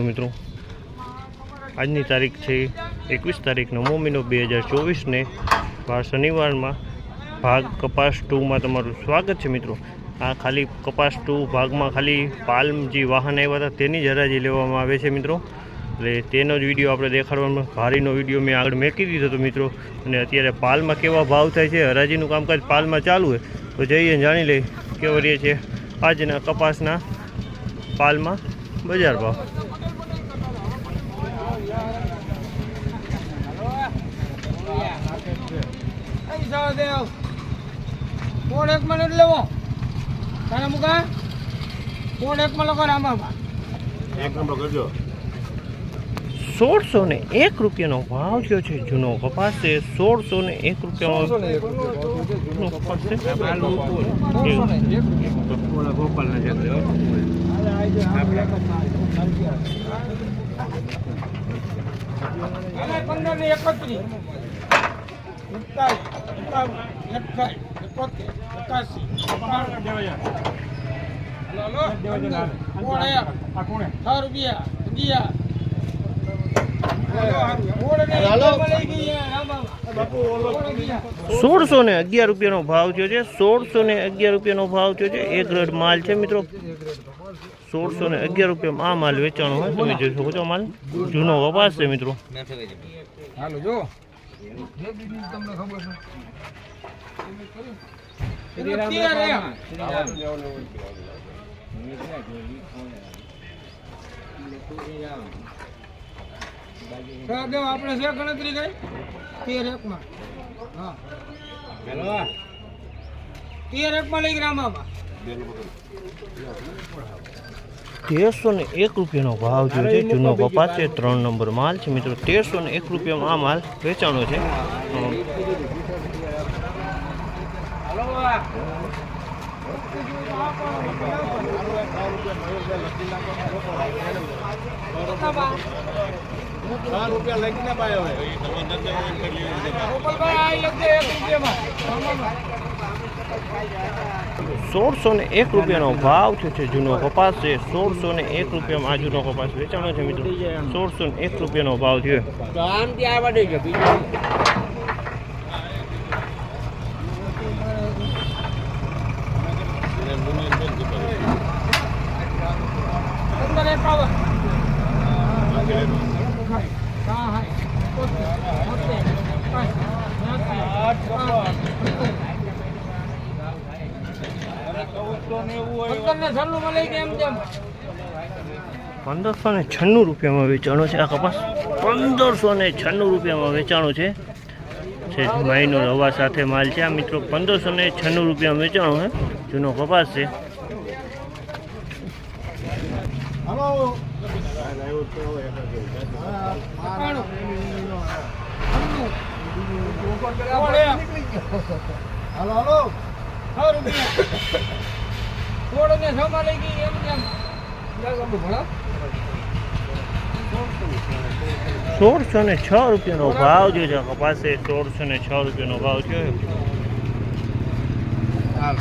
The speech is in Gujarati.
મિત્રો. આજની તારીખ છે એકવીસ તારીખ નવમો મહિનો બે હજાર ચોવીસને વાર શનિવારમાં ભાગ કપાસ ટુમાં તમારું સ્વાગત છે મિત્રો. આ ખાલી કપાસ ટુ ભાગમાં ખાલી પાલ્મ જે વાહન આવ્યા હતા તેની જ હરાજી લેવામાં આવે છે મિત્રો. એટલે તેનો જ વીડિયો આપણે દેખાડવાનો, ભારીનો વીડિયો મેં આગળ મેકી દીધો હતો મિત્રો. અને અત્યારે પાલમાં કેવા ભાવ થાય છે, હરાજીનું કામકાજ પાલમાં ચાલુ હોય તો જઈએ જાણી લઈએ કેવો રહે છે આજના કપાસના પાલમાં બજાર ભાવ. પૈસા દેવ કોણ એક મને લેવો તારે મુકા કોણ એક માં લોકો રામા સોળસો ને એક રૂપિયાનો ભાવ થયો છે જૂનો કપાસ છે. સોળસો ને એક રૂપિયાનો જૂનો કપાસ છે. પંદર ને એકત્રીસ. એકતાલીસ સોળસો ને અગિયાર રૂપિયાનો ભાવ થયો છે. સોળસો ને અગિયાર રૂપિયાનો ભાવ થયો છે. એક રેડ માલ છે મિત્રો. સોળસો ને અગિયાર રૂપિયામાં આ માલ વેચાણો હોય. તમે જોઈ શકો છો માલ. જૂનો વપાસ છે મિત્રો. જો. તેર દેવ આપણે છે ગણતરી કઈ? તેર એક માં હા. તેર એક માં લઈ ગયા તેરસો ને એક રૂપિયાનો ભાવ જો છે. જૂનો કપાસ છે ત્રણ નંબર માલ છે. મિત્રો તેરસો ને એક રૂપિયામાં આ માલ વેચાણો છે. હમ. ગોપાલભાઈ રૂપિયા લખજે એક રૂપિયામાં સોળસો ને એક રૂપિયાનો ભાવ થયો છે જૂનો કપાસ છે. સોળસો ને એક રૂપિયામાં આ જૂનો કપાસ વેચાણો છે મિત્રો. સોળસો ને એક રૂપિયાનો ભાવ થયો પંદર એકાવન હા હા એકોતેર, બોતેર, એકાસી, બ્યાસી, પંદર ને છન્નું માં લઈ ગયા એમ તેમ પંદરસો ને છન્નું રૂપિયામાં વેચાણો છે. આ કપાસ પંદરસો ને છન્નું રૂપિયામાં વેચાણો છે. છે ભાઈનો રવા સાથે માલ છે. આ મિત્રો પંદરસો ને છન્નું રૂપિયામાં વેચાણો છે. જૂનો કપાસ છે. ને લઈ ગઈ એમ સોળસો ને છ રૂપિયાનો ભાવ જે છે કપાસ છે સોળસો ને છ રૂપિયાનો ભાવ છે. હાલ.